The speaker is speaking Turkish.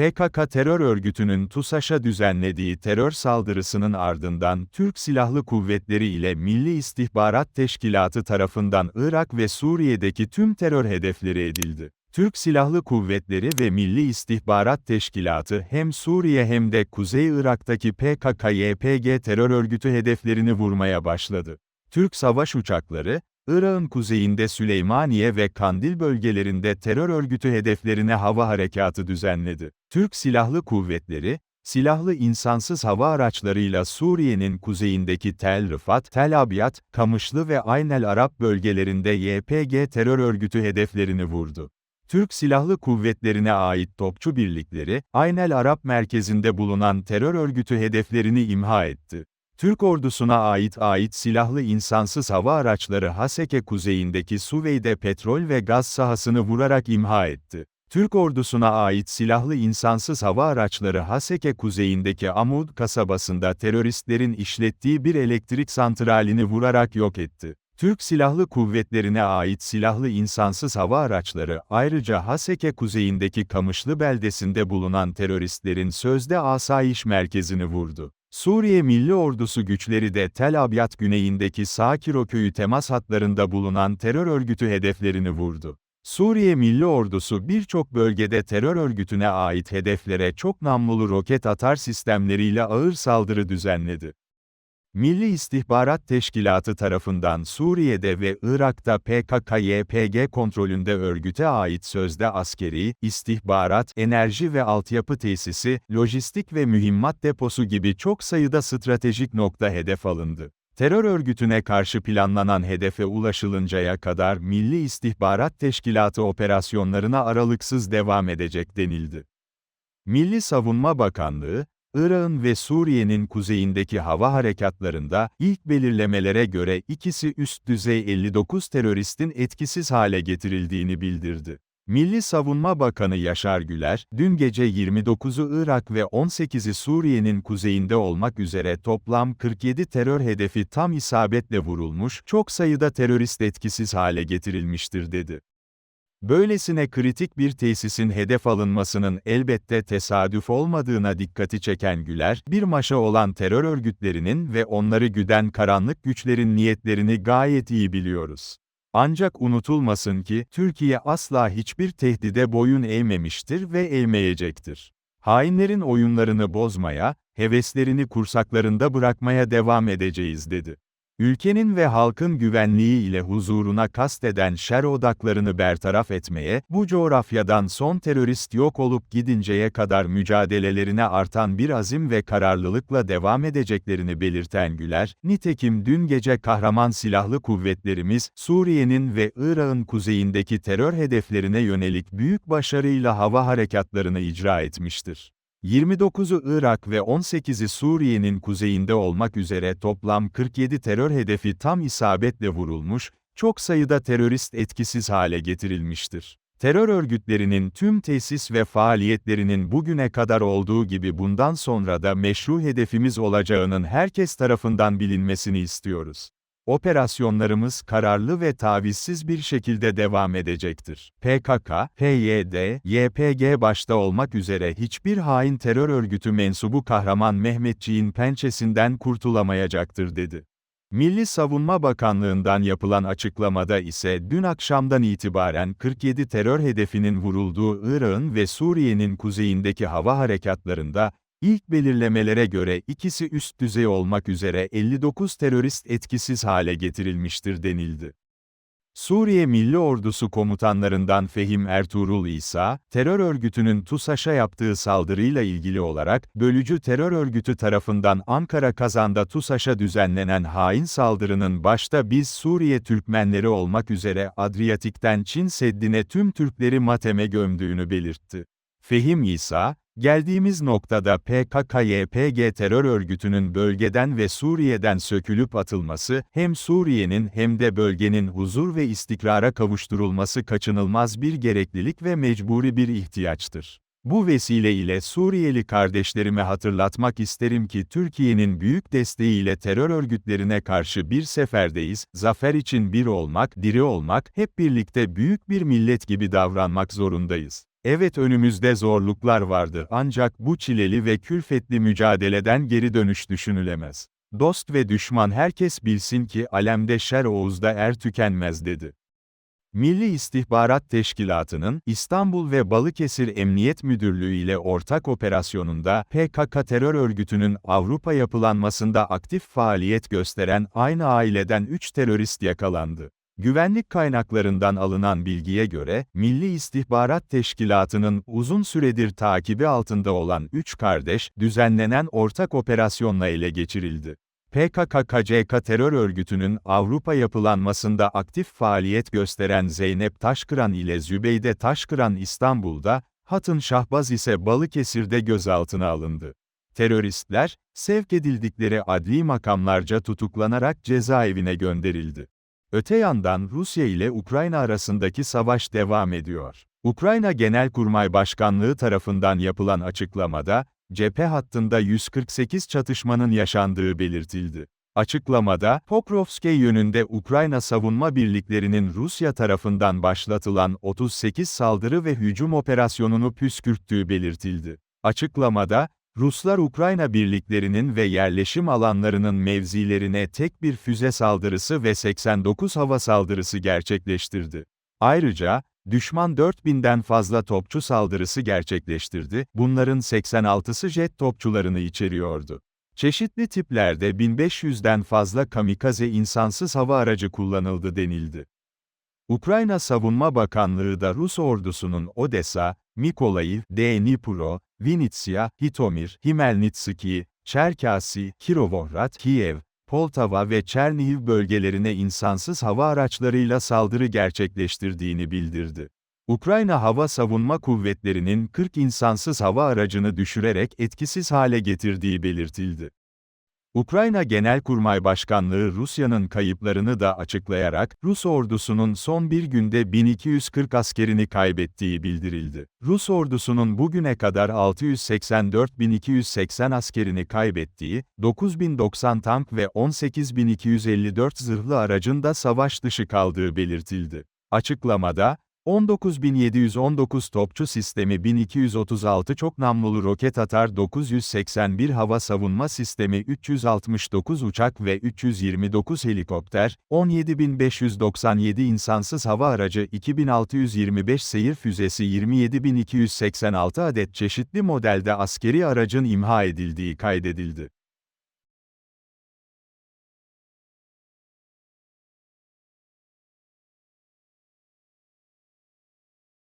PKK terör örgütünün TUSAŞ'a düzenlediği terör saldırısının ardından Türk Silahlı Kuvvetleri ile Milli İstihbarat Teşkilatı tarafından Irak ve Suriye'deki tüm terör hedefleri edildi. Türk Silahlı Kuvvetleri ve Milli İstihbarat Teşkilatı hem Suriye hem de Kuzey Irak'taki PKK-YPG terör örgütü hedeflerini vurmaya başladı. Türk savaş uçakları, Irak'ın kuzeyinde Süleymaniye ve Kandil bölgelerinde terör örgütü hedeflerine hava harekatı düzenledi. Türk Silahlı Kuvvetleri, silahlı insansız hava araçlarıyla Suriye'nin kuzeyindeki Tel Rifat, Tel Abyad, Kamışlı ve Aynel Arap bölgelerinde YPG terör örgütü hedeflerini vurdu. Türk Silahlı Kuvvetlerine ait topçu birlikleri, Aynel Arap merkezinde bulunan terör örgütü hedeflerini imha etti. Türk ordusuna ait ait silahlı insansız hava araçları Haseke kuzeyindeki Suveyde petrol ve gaz sahasını vurarak imha etti. Türk ordusuna ait silahlı insansız hava araçları Haseke kuzeyindeki Amud kasabasında teröristlerin işlettiği bir elektrik santralini vurarak yok etti. Türk Silahlı Kuvvetlerine ait silahlı insansız hava araçları ayrıca Haseke kuzeyindeki Kamışlı beldesinde bulunan teröristlerin sözde asayiş merkezini vurdu. Suriye Milli Ordusu güçleri de Tel Abyad güneyindeki Sakiro köyü temas hatlarında bulunan terör örgütü hedeflerini vurdu. Suriye Milli Ordusu birçok bölgede terör örgütüne ait hedeflere çok namlulu roket atar sistemleriyle ağır saldırı düzenledi. Milli İstihbarat Teşkilatı tarafından Suriye'de ve Irak'ta PKK-YPG kontrolünde örgüte ait sözde askeri, istihbarat, enerji ve altyapı tesisi, lojistik ve mühimmat deposu gibi çok sayıda stratejik nokta hedef alındı. Terör örgütüne karşı planlanan hedefe ulaşılıncaya kadar Milli İstihbarat Teşkilatı operasyonlarına aralıksız devam edecek denildi. Milli Savunma Bakanlığı, Irak'ın ve Suriye'nin kuzeyindeki hava harekatlarında, ilk belirlemelere göre ikisi üst düzey 59 teröristin etkisiz hale getirildiğini bildirdi. Milli Savunma Bakanı Yaşar Güler, dün gece 29'u Irak ve 18'i Suriye'nin kuzeyinde olmak üzere toplam 47 terör hedefi tam isabetle vurulmuş, çok sayıda terörist etkisiz hale getirilmiştir dedi. Böylesine kritik bir tesisin hedef alınmasının elbette tesadüf olmadığına dikkati çeken Güler, bir maşa olan terör örgütlerinin ve onları güden karanlık güçlerin niyetlerini gayet iyi biliyoruz. Ancak unutulmasın ki, Türkiye asla hiçbir tehdide boyun eğmemiştir ve eğmeyecektir. Hainlerin oyunlarını bozmaya, heveslerini kursaklarında bırakmaya devam edeceğiz dedi. Ülkenin ve halkın güvenliği ile huzuruna kasteden şer odaklarını bertaraf etmeye, bu coğrafyadan son terörist yok olup gidinceye kadar mücadelelerine artan bir azim ve kararlılıkla devam edeceklerini belirten Güler, nitekim dün gece kahraman silahlı kuvvetlerimiz, Suriye'nin ve Irak'ın kuzeyindeki terör hedeflerine yönelik büyük başarıyla hava harekatlarını icra etmiştir. 29'u Irak ve 18'i Suriye'nin kuzeyinde olmak üzere toplam 47 terör hedefi tam isabetle vurulmuş, çok sayıda terörist etkisiz hale getirilmiştir. Terör örgütlerinin tüm tesis ve faaliyetlerinin bugüne kadar olduğu gibi bundan sonra da meşru hedefimiz olacağının herkes tarafından bilinmesini istiyoruz. Operasyonlarımız kararlı ve tavizsiz bir şekilde devam edecektir. PKK, PYD, YPG başta olmak üzere hiçbir hain terör örgütü mensubu kahraman Mehmetçiğin pençesinden kurtulamayacaktır dedi. Milli Savunma Bakanlığı'ndan yapılan açıklamada ise dün akşamdan itibaren 47 terör hedefinin vurulduğu Irak'ın ve Suriye'nin kuzeyindeki hava harekatlarında, İlk belirlemelere göre ikisi üst düzey olmak üzere 59 terörist etkisiz hale getirilmiştir denildi. Suriye Milli Ordusu komutanlarından Fehim Ertuğrul İsa, terör örgütünün TUSAŞ'a yaptığı saldırıyla ilgili olarak, bölücü terör örgütü tarafından Ankara Kazan'da TUSAŞ'a düzenlenen hain saldırının başta biz Suriye Türkmenleri olmak üzere Adriyatik'ten Çin Seddi'ne tüm Türkleri mateme gömdüğünü belirtti. Fehim İsa, Geldiğimiz noktada PKK-YPG terör örgütünün bölgeden ve Suriye'den sökülüp atılması, hem Suriye'nin hem de bölgenin huzur ve istikrara kavuşturulması kaçınılmaz bir gereklilik ve mecburi bir ihtiyaçtır. Bu vesile ile Suriyeli kardeşlerime hatırlatmak isterim ki Türkiye'nin büyük desteğiyle terör örgütlerine karşı bir seferdeyiz, zafer için bir olmak, diri olmak, hep birlikte büyük bir millet gibi davranmak zorundayız. Evet önümüzde zorluklar vardı ancak bu çileli ve külfetli mücadeleden geri dönüş düşünülemez. Dost ve düşman herkes bilsin ki alemde şer Oğuz'da er tükenmez dedi. Milli İstihbarat Teşkilatı'nın, İstanbul ve Balıkesir Emniyet Müdürlüğü ile ortak operasyonunda, PKK terör örgütünün Avrupa yapılanmasında aktif faaliyet gösteren aynı aileden 3 terörist yakalandı. Güvenlik kaynaklarından alınan bilgiye göre, Milli İstihbarat Teşkilatı'nın uzun süredir takibi altında olan 3 kardeş, düzenlenen ortak operasyonla ele geçirildi. PKK-KCK terör örgütünün Avrupa yapılanmasında aktif faaliyet gösteren Zeynep Taşkıran ile Zübeyde Taşkıran İstanbul'da, Hatın Şahbaz ise Balıkesir'de gözaltına alındı. Teröristler, sevk edildikleri adli makamlarca tutuklanarak cezaevine gönderildi. Öte yandan Rusya ile Ukrayna arasındaki savaş devam ediyor. Ukrayna Genelkurmay Başkanlığı tarafından yapılan açıklamada, cephe hattında 148 çatışmanın yaşandığı belirtildi. Açıklamada, Pokrovske yönünde Ukrayna savunma birliklerinin Rusya tarafından başlatılan 38 saldırı ve hücum operasyonunu püskürttüğü belirtildi. Açıklamada, Ruslar Ukrayna birliklerinin ve yerleşim alanlarının mevzilerine tek bir füze saldırısı ve 89 hava saldırısı gerçekleştirdi. Ayrıca, düşman 4000'den fazla topçu saldırısı gerçekleştirdi, bunların 86'sı jet topçularını içeriyordu. Çeşitli tiplerde 1500'den fazla kamikaze insansız hava aracı kullanıldı denildi. Ukrayna Savunma Bakanlığı da Rus ordusunun Odessa, Mykolaiv, Dnipro, Vinnytsia, Hitomir, Himelnitski, Çerkasi, Kirovohrad, Kiev, Poltava ve Çernihiv bölgelerine insansız hava araçlarıyla saldırı gerçekleştirdiğini bildirdi. Ukrayna Hava Savunma Kuvvetleri'nin 40 insansız hava aracını düşürerek etkisiz hale getirdiği belirtildi. Ukrayna Genelkurmay Başkanlığı Rusya'nın kayıplarını da açıklayarak, Rus ordusunun son bir günde 1240 askerini kaybettiği bildirildi. Rus ordusunun bugüne kadar 684.280 askerini kaybettiği, 9090 tank ve 18.254 zırhlı aracın da savaş dışı kaldığı belirtildi. Açıklamada, 19719 topçu sistemi 1236 çok namlulu roket atar 981 hava savunma sistemi 369 uçak ve 329 helikopter, 17597 insansız hava aracı 2625 seyir füzesi 27286 adet çeşitli modelde askeri aracın imha edildiği kaydedildi.